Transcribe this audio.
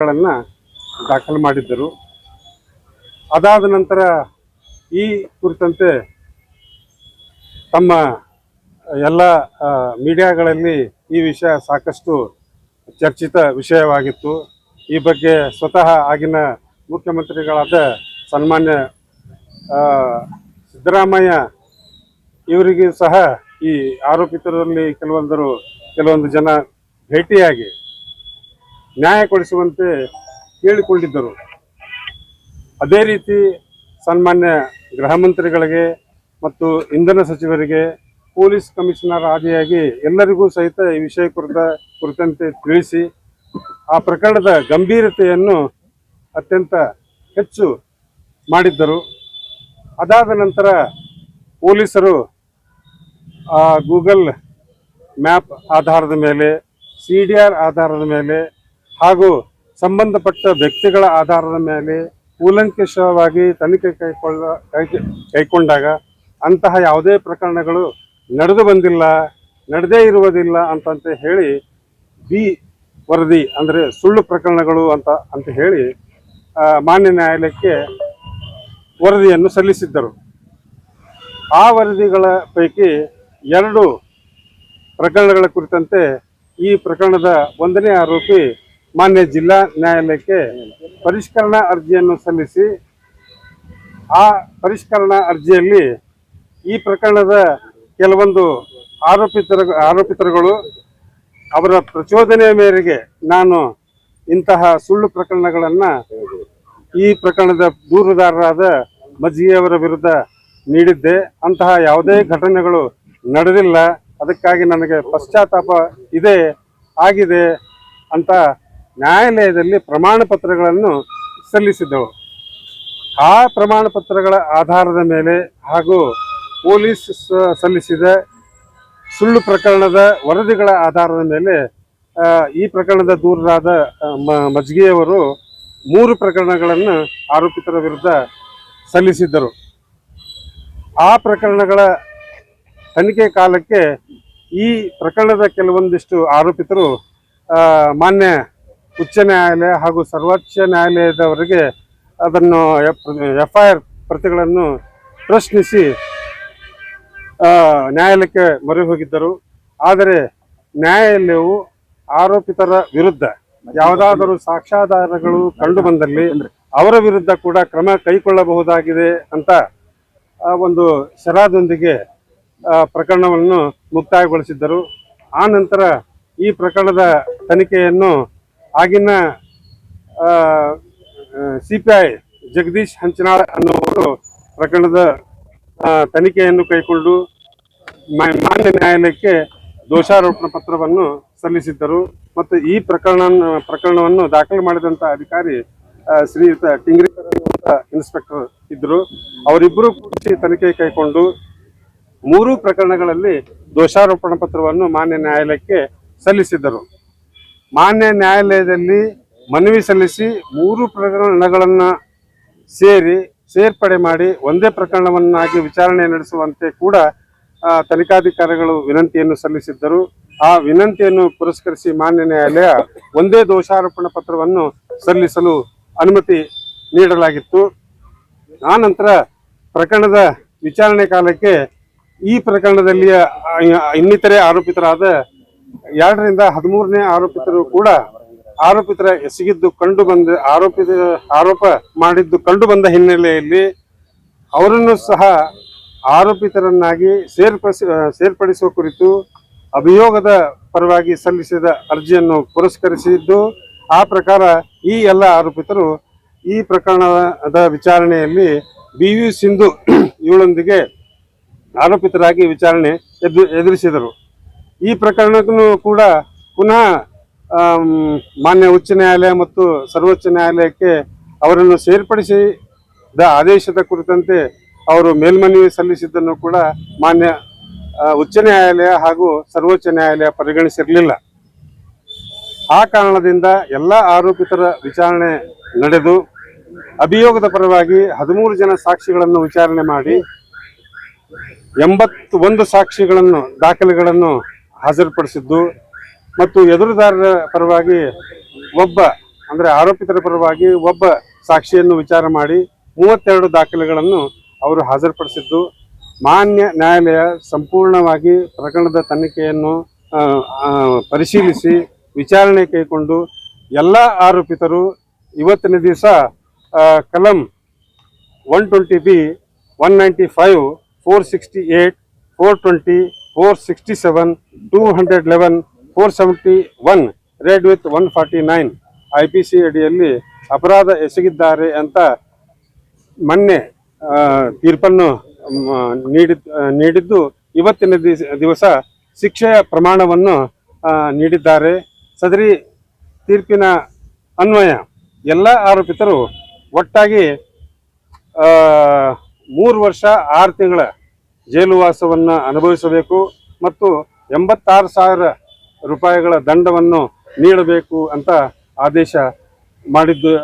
ಗಳನ್ನ ದಾಖಲು ಮಾಡಿದ್ದರು. ಅದಾದ ನಂತರ ಈ ಕುರಿತಂತೆ ತಮ್ಮ ಎಲ್ಲ ಮೀಡಿಯಾಗಳಲ್ಲಿ ಈ ವಿಷಯ ಸಾಕಷ್ಟು ಚರ್ಚಿತ ವಿಷಯವಾಗಿತ್ತು. ಈ ಬಗ್ಗೆ ಸ್ವತಃ ಆಗಿನ ಮುಖ್ಯಮಂತ್ರಿಗಳಾದ ಸನ್ಮಾನ್ಯ ಸಿದ್ದರಾಮಯ್ಯ ಇವರಿಗೂ ಸಹ ಈ ಆರೋಪಿತರಲ್ಲಿ ಕೆಲವೊಂದರು, ಕೆಲವೊಂದು ಜನ ಭೇಟಿಯಾಗಿ ನ್ಯಾಯ ಕೊಡಿಸುವಂತೆ ಕೇಳಿಕೊಂಡಿದ್ದರು. ಅದೇ ರೀತಿ ಸನ್ಮಾನ್ಯ ಗೃಹ ಮಂತ್ರಿಗಳಿಗೆ ಮತ್ತು ಇಂಧನ ಸಚಿವರಿಗೆ ಪೊಲೀಸ್ ಕಮಿಷನರ್ ಆದಿಯಾಗಿ ಎಲ್ಲರಿಗೂ ಸಹಿತ ಈ ವಿಷಯ ಕುರಿತ ಕುರಿತಂತೆ ತಿಳಿಸಿ, ಆ ಪ್ರಕರಣದ ಗಂಭೀರತೆಯನ್ನು ಅತ್ಯಂತ ಹೆಚ್ಚು ಮಾಡಿದ್ದರು. ಅದಾದ ನಂತರ ಪೊಲೀಸರು ಆ ಗೂಗಲ್ ಮ್ಯಾಪ್ ಆಧಾರದ ಮೇಲೆ, ಸಿ ಆಧಾರದ ಮೇಲೆ ಹಾಗೂ ಸಂಬಂಧಪಟ್ಟ ವ್ಯಕ್ತಿಗಳ ಆಧಾರದ ಮೇಲೆ ಕೂಲಂಕಷವಾಗಿ ತನಿಖೆ ಕೈಕೊಳ್ಳ ಕೈ- ಅಂತಹ ಯಾವುದೇ ಪ್ರಕರಣಗಳು ನಡೆದು ಬಂದಿಲ್ಲ, ನಡೆದೇ ಇರುವುದಿಲ್ಲ ಅಂತಂತ ಹೇಳಿ ಬಿ ವರದಿ, ಅಂದರೆ ಸುಳ್ಳು ಪ್ರಕರಣಗಳು ಅಂತ ಅಂತ ಹೇಳಿ ಮಾನ್ಯ ನ್ಯಾಯಾಲಯಕ್ಕೆ ವರದಿಯನ್ನು ಸಲ್ಲಿಸಿದ್ದರು. ಆ ವರದಿಗಳ ಪೈಕಿ ಎರಡು ಪ್ರಕರಣಗಳ ಕುರಿತಂತೆ ಈ ಪ್ರಕರಣದ ಒಂದನೇ ಆರೋಪಿ ಮಾನ್ಯ ಜಿಲ್ಲಾ ನ್ಯಾಯಾಲಯಕ್ಕೆ ಪರಿಷ್ಕರಣಾ ಅರ್ಜಿಯನ್ನು ಸಲ್ಲಿಸಿ, ಆ ಪರಿಷ್ಕರಣಾ ಅರ್ಜಿಯಲ್ಲಿ ಈ ಪ್ರಕರಣದ ಕೆಲವೊಂದು ಆರೋಪಿತರ, ಆರೋಪಿತರುಗಳು ಅವರ ಪ್ರಚೋದನೆಯ ಮೇರೆಗೆ ನಾನು ಇಂತಹ ಸುಳ್ಳು ಪ್ರಕರಣಗಳನ್ನು ಈ ಪ್ರಕರಣದ ದೂರುದಾರರಾದ ಮಜ್ಜಿಗೆಯವರ ವಿರುದ್ಧ ನೀಡಿದ್ದೆ. ಅಂತಹ ಯಾವುದೇ ಘಟನೆಗಳು ನಡೆದಿಲ್ಲ. ಅದಕ್ಕಾಗಿ ನನಗೆ ಪಶ್ಚಾತ್ತಾಪ ಇದೆ, ಆಗಿದೆ ಅಂತ ನ್ಯಾಯಾಲಯದಲ್ಲಿ ಪ್ರಮಾಣ ಪತ್ರಗಳನ್ನು ಸಲ್ಲಿಸಿದ್ದವು. ಆ ಪ್ರಮಾಣ ಪತ್ರಗಳ ಆಧಾರದ ಮೇಲೆ ಹಾಗೂ ಪೊಲೀಸ್ ಸಲ್ಲಿಸಿದ ಸುಳ್ಳು ಪ್ರಕರಣದ ವರದಿಗಳ ಆಧಾರದ ಮೇಲೆ ಈ ಪ್ರಕರಣದ ದೂರರಾದ ಮಜ್ಗಿಯವರು ಮೂರು ಪ್ರಕರಣಗಳನ್ನು ಆರೋಪಿತರ ವಿರುದ್ಧ ಸಲ್ಲಿಸಿದ್ದರು. ಆ ಪ್ರಕರಣಗಳ ತನಿಖೆ ಕಾಲಕ್ಕೆ ಈ ಪ್ರಕರಣದ ಕೆಲವೊಂದಿಷ್ಟು ಆರೋಪಿತರು ಮಾನ್ಯ ಉಚ್ಚ ನ್ಯಾಯಾಲಯ ಹಾಗೂ ಸರ್ವೋಚ್ಚ ನ್ಯಾಯಾಲಯದವರಿಗೆ ಅದನ್ನು ಎಫ್ ಐ ಆರ್ ಪ್ರತಿಗಳನ್ನು ಪ್ರಶ್ನಿಸಿ ನ್ಯಾಯಾಲಯಕ್ಕೆ ಮೊರೆ ಹೋಗಿದ್ದರು. ಆದರೆ ನ್ಯಾಯಾಲಯವು ಆರೋಪಿತರ ವಿರುದ್ಧ ಯಾವುದಾದರೂ ಸಾಕ್ಷ್ಯಾಧಾರಗಳು ಕಂಡು ಬಂದಲ್ಲಿ ಅವರ ವಿರುದ್ಧ ಕೂಡ ಕ್ರಮ ಕೈಗೊಳ್ಳಬಹುದಾಗಿದೆ ಅಂತ ಒಂದು ಶರಾದೊಂದಿಗೆ ಪ್ರಕರಣವನ್ನು ಮುಕ್ತಾಯಗೊಳಿಸಿದ್ದರು. ಆ ನಂತರ ಈ ಪ್ರಕರಣದ ತನಿಖೆಯನ್ನು ಆಗಿನ C P I Jagadish Hanchanal ಅನ್ನುವರು ಪ್ರಕರಣದ ತನಿಖೆಯನ್ನು ಕೈಗೊಂಡು ಮಾನ್ಯ ನ್ಯಾಯಾಲಯಕ್ಕೆ ದೋಷಾರೋಪಣ ಪತ್ರವನ್ನು ಸಲ್ಲಿಸಿದ್ದರು. ಮತ್ತು ಈ ಪ್ರಕರಣ ಪ್ರಕರಣವನ್ನು ದಾಖಲು ಮಾಡಿದಂಥ ಅಧಿಕಾರಿ ಶ್ರೀಯುತ ಟಿಂಗ್ರಿಕರ್ ಇನ್ಸ್ಪೆಕ್ಟರ್ ಇದ್ದರು. ಅವರಿಬ್ಬರು ಕೂಡಿಸಿ ತನಿಖೆ ಕೈಗೊಂಡು ಮೂರು ಪ್ರಕರಣಗಳಲ್ಲಿ ದೋಷಾರೋಪಣ ಪತ್ರವನ್ನು ಮಾನ್ಯ ನ್ಯಾಯಾಲಯಕ್ಕೆ ಸಲ್ಲಿಸಿದ್ದರು. ಮಾನ್ಯ ನ್ಯಾಯಾಲಯದಲ್ಲಿ ಮನವಿ ಸಲ್ಲಿಸಿ ಮೂರು ಪ್ರಕರಣಗಳನ್ನ ಸೇರಿ ಸೇರ್ಪಡೆ ಮಾಡಿ ಒಂದೇ ಪ್ರಕರಣವನ್ನಾಗಿ ವಿಚಾರಣೆ ನಡೆಸುವಂತೆ ಕೂಡ ತನಿಖಾಧಿಕಾರಿಗಳು ವಿನಂತಿಯನ್ನು ಸಲ್ಲಿಸಿದ್ದರು. ಆ ವಿನಂತಿಯನ್ನು ಪುರಸ್ಕರಿಸಿ ಮಾನ್ಯ ನ್ಯಾಯಾಲಯ ಒಂದೇ ದೋಷಾರೋಪಣ ಪತ್ರವನ್ನು ಸಲ್ಲಿಸಲು ಅನುಮತಿ ನೀಡಲಾಗಿತ್ತು. ಆ ನಂತರ ಪ್ರಕರಣದ ವಿಚಾರಣೆ ಕಾಲಕ್ಕೆ ಈ ಪ್ರಕರಣದಲ್ಲಿ ಆ, ಇನ್ನಿತರೆ ಆರೋಪಿತರಾದ ಎರಡರಿಂದ ಹದಿಮೂರನೇ ಆರೋಪಿತರು ಕೂಡ ಆರೋಪಿತರ ಎಸಗಿದ್ದು ಕಂಡು ಬಂದ ಆರೋಪಿತ ಆರೋಪ ಮಾಡಿದ್ದು ಕಂಡು ಬಂದ ಹಿನ್ನೆಲೆಯಲ್ಲಿ ಅವರನ್ನು ಸಹ ಆರೋಪಿತರನ್ನಾಗಿ ಸೇರ್ಪಡಿಸಿ ಸೇರ್ಪಡಿಸುವ ಕುರಿತು ಅಭಿಯೋಗದ ಪರವಾಗಿ ಸಲ್ಲಿಸಿದ ಅರ್ಜಿಯನ್ನು ಪುರಸ್ಕರಿಸಿದ್ದು, ಆ ಪ್ರಕಾರ ಈ ಎಲ್ಲ ಆರೋಪಿತರು ಈ ಪ್ರಕರಣದ ವಿಚಾರಣೆಯಲ್ಲಿ ಬಿ ಯು ಸಿಂಧು ಇವಳೊಂದಿಗೆ ಆರೋಪಿತರಾಗಿ ವಿಚಾರಣೆ ಎದು, ಎದುರಿಸಿದರು. ಈ ಪ್ರಕರಣಕ್ಕೂ ಕೂಡ ಪುನಃ ಮಾನ್ಯ ಉಚ್ಚ ನ್ಯಾಯಾಲಯ ಮತ್ತು ಸರ್ವೋಚ್ಚ ನ್ಯಾಯಾಲಯಕ್ಕೆ ಅವರನ್ನು ಸೇರ್ಪಡಿಸಿದ ಆದೇಶದ ಕುರಿತಂತೆ ಅವರು ಮೇಲ್ಮನವಿ ಸಲ್ಲಿಸಿದ್ದನ್ನು ಕೂಡ ಮಾನ್ಯ ಉಚ್ಚ ನ್ಯಾಯಾಲಯ ಹಾಗೂ ಸರ್ವೋಚ್ಚ ನ್ಯಾಯಾಲಯ ಪರಿಗಣಿಸಿರಲಿಲ್ಲ. ಆ ಕಾರಣದಿಂದ ಎಲ್ಲ ಆರೋಪಿತರ ವಿಚಾರಣೆ ನಡೆದು, ಅಭಿಯೋಗದ ಪರವಾಗಿ ಹದಿಮೂರು ಜನ ಸಾಕ್ಷಿಗಳನ್ನು ವಿಚಾರಣೆ ಮಾಡಿ ಎಂಬತ್ತು ಒಂದು ಸಾಕ್ಷಿಗಳನ್ನು, ದಾಖಲೆಗಳನ್ನು ಹಾಜರುಪಡಿಸಿದ್ದು. ಮತ್ತು ಎದುರುದಾರರ ಪರವಾಗಿ ಒಬ್ಬ, ಅಂದರೆ ಆರೋಪಿತರ ಪರವಾಗಿ ಒಬ್ಬ ಸಾಕ್ಷಿಯನ್ನು ವಿಚಾರ ಮಾಡಿ ಮೂವತ್ತೆರಡು ದಾಖಲೆಗಳನ್ನು ಅವರು ಹಾಜರುಪಡಿಸಿದ್ದು. ಮಾನ್ಯ ನ್ಯಾಯಾಲಯ ಸಂಪೂರ್ಣವಾಗಿ ಪ್ರಕರಣದ ತನಿಖೆಯನ್ನು ಪರಿಶೀಲಿಸಿ ವಿಚಾರಣೆ ಕೈಗೊಂಡು ಎಲ್ಲ ಆರೋಪಿತರು ಇವತ್ತಿನ ದಿವಸ ಕಲಂ one twenty B one ninety five four sixty eight four twenty four sixty seven two hundred eleven four seventy one read with one forty nine I P C ಅಡಿಯಲ್ಲಿ ಅಪರಾಧ ಎಸಗಿದ್ದಾರೆ ಅಂತ ಮೊನ್ನೆ ತೀರ್ಪನ್ನು ನೀಡಿದ್ ನೀಡಿದ್ದು ಇವತ್ತಿನ ದಿವಸ ಶಿಕ್ಷೆಯ ಪ್ರಮಾಣವನ್ನು ನೀಡಿದ್ದಾರೆ. ಸದರಿ ತೀರ್ಪಿನ ಅನ್ವಯ, ಎಲ್ಲ ಆರೋಪಿತರು ಒಟ್ಟಾಗಿ ಮೂರು ವರ್ಷ ಆರು ತಿಂಗಳ ಜೈಲುವಾಸವನ್ನು ಅನುಭವಿಸಬೇಕು ಮತ್ತು ಎಂಬತ್ತಾರು ಸಾವಿರ ರೂಪಾಯಿಗಳ ದಂಡವನ್ನು ನೀಡಬೇಕು ಅಂತ ಆದೇಶ ಮಾಡಿದ್ದು ಇರು